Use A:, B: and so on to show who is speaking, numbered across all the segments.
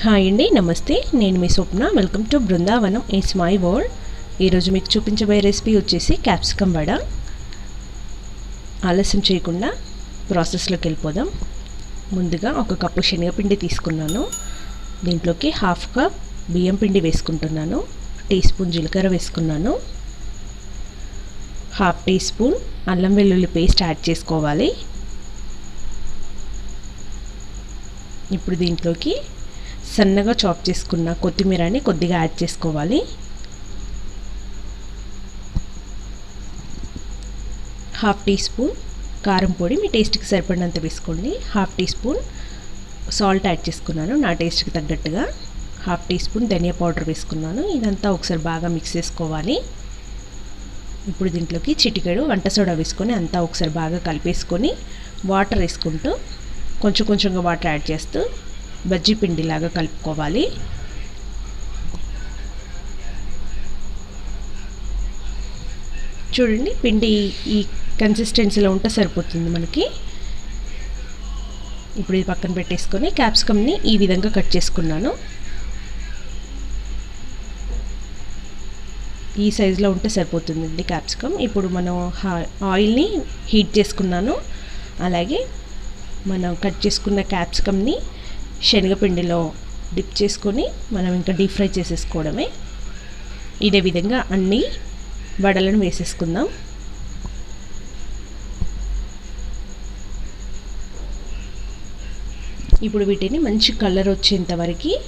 A: Hi అండి నమస్తే. నేను మీ Swapna. Welcome to Brindavanam it's my world ఈరోజు మీకు చూపించబోయే రెసిపీ వచ్చేసి క్యాప్సికమ్ వడ. ఆలస్యం చేయకుండా ప్రాసెస్లోకి వెళ్ళిపోదాం. ముందుగా ఒక కప్పు శనగపిండి తీసుకున్నాను. దీంట్లోకి హాఫ్ కప్ బియ్యం పిండి వేసుకుంటున్నాను. టీ స్పూన్ జీలకర్ర వేసుకున్నాను. హాఫ్ టీ స్పూన్ అల్లం వెల్లుల్లి పేస్ట్ యాడ్ చేసుకోవాలి. ఇప్పుడు దీంట్లోకి సన్నగా చాప్ చేసుకున్న కొత్తిమీరని కొద్దిగా యాడ్ చేసుకోవాలి. హాఫ్ టీ స్పూన్ కారం పొడి మీ టేస్ట్కి సరిపడినంత వేసుకోండి. Half teaspoon salt add చేసుకున్నాను నా టేస్ట్కి తగ్గట్టుగా. హాఫ్ టీ స్పూన్ ధనియా పౌడర్ వేసుకున్నాను ఇదంతా ఒకసారి బాగా మిక్స్ చేసుకోవాలి. ఇప్పుడు దీంట్లోకి చిటికెడు వంట సోడా వేసుకొని అంతా ఒకసారి బాగా కలిపేసుకొని వాటర్ వేసుకుంటూ కొంచెం కొంచెంగా వాటర్ యాడ్ చేస్తూ బజ్జీ పిండిలాగా కలుపుకోవాలి. చూడండి పిండి ఈ కన్సిస్టెన్సీలో ఉంటే సరిపోతుంది మనకి. ఇప్పుడు ఇది పక్కన పెట్టేసుకొని క్యాప్సికమ్ని ఈ విధంగా కట్ చేసుకున్నాను. ఈ సైజులో ఉంటే సరిపోతుందండి క్యాప్సికమ్ ఇప్పుడు మనం ఆయిల్ని హీట్ చేసుకున్నాను. అలాగే మనం కట్ చేసుకున్న క్యాప్సికమ్ని శనగపిండిలో డిప్ చేసుకొని మనం ఇంకా డీప్ ఫ్రై చేసేసుకోవడమే. ఇదే విధంగా అన్ని వడలను వేసేసుకుందాం. ఇప్పుడు వీటిని మంచి కలర్ వచ్చేంత వరకు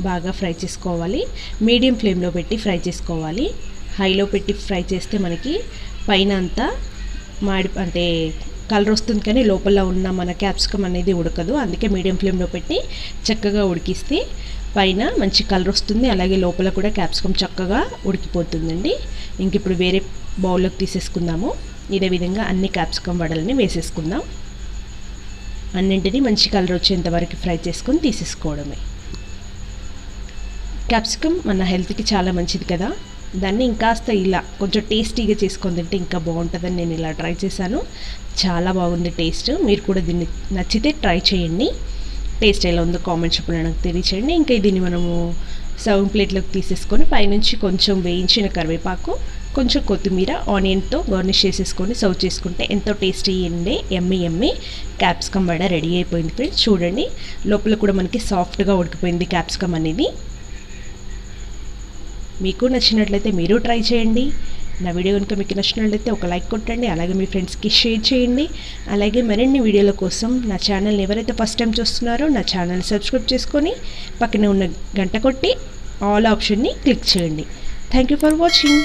A: బాగా ఫ్రై చేసుకోవాలి. మీడియం ఫ్లేమ్లో పెట్టి ఫ్రై చేసుకోవాలి. హైలో పెట్టి ఫ్రై చేస్తే మనకి పైన అంతా మాడి అంటే కలర్ వస్తుంది కానీ లోపల ఉన్న మన క్యాప్సికమ్ అనేది ఉడకదు. అందుకే మీడియం ఫ్లేమ్లో పెట్టి చక్కగా ఉడికిస్తే పైన మంచి కలర్ వస్తుంది. అలాగే లోపల కూడా క్యాప్సికమ్ చక్కగా ఉడికిపోతుందండి. ఇంక ఇప్పుడు వేరే బౌల్లోకి తీసేసుకుందాము. ఇదే విధంగా అన్ని క్యాప్సికమ్ వడలని వేసేసుకుందాం. అన్నింటినీ మంచి కలర్ వచ్చేంత వరకు ఫ్రై చేసుకొని తీసేసుకోవడమే. క్యాప్సికమ్ మన హెల్త్కి చాలా మంచిది కదా. దాన్ని ఇంకాస్త ఇలా కొంచెం టేస్టీగా చేసుకొని తింటే ఇంకా బాగుంటుందని నేను ఇలా ట్రై చేశాను. చాలా బాగుంది టేస్ట్. మీరు కూడా దీన్ని నచ్చితే ట్రై చేయండి. టేస్ట్ ఎలా ఉందో కామెంట్స్ చెప్పండి నాకు తెలియచేయండి. ఇంకా దీన్ని మనము సర్వింగ్ ప్లేట్లోకి తీసేసుకొని పైనుంచి కొంచెం వేయించిన కరివేపాకు కొంచెం కొత్తిమీర ఆనియన్తో గార్నిష్ చేసేసుకొని సర్వ్ చేసుకుంటే ఎంతో టేస్టీ ఉండే ఎమ్మి ఎమ్మి. క్యాప్సికమ్ వడ రెడీ అయిపోయింది ఫ్రెండ్స్. చూడండి లోపల కూడా మనకి సాఫ్ట్గా ఉడికిపోయింది క్యాప్సికమ్ అనేది. మీకు నచ్చినట్లయితే మీరు ట్రై చేయండి. నా వీడియో కనుక మీకు నచ్చినట్లయితే ఒక లైక్ కొట్టండి అలాగే మీ ఫ్రెండ్స్కి షేర్ చేయండి. అలాగే మరిన్ని వీడియోల కోసం నా ఛానల్ని ఎవరైతే ఫస్ట్ టైం చూస్తున్నారో నా ఛానల్ సబ్స్క్రైబ్ చేసుకొని పక్కనే ఉన్న గంట కొట్టి ఆల్ ఆప్షన్ని క్లిక్ చేయండి. Thank you for watching.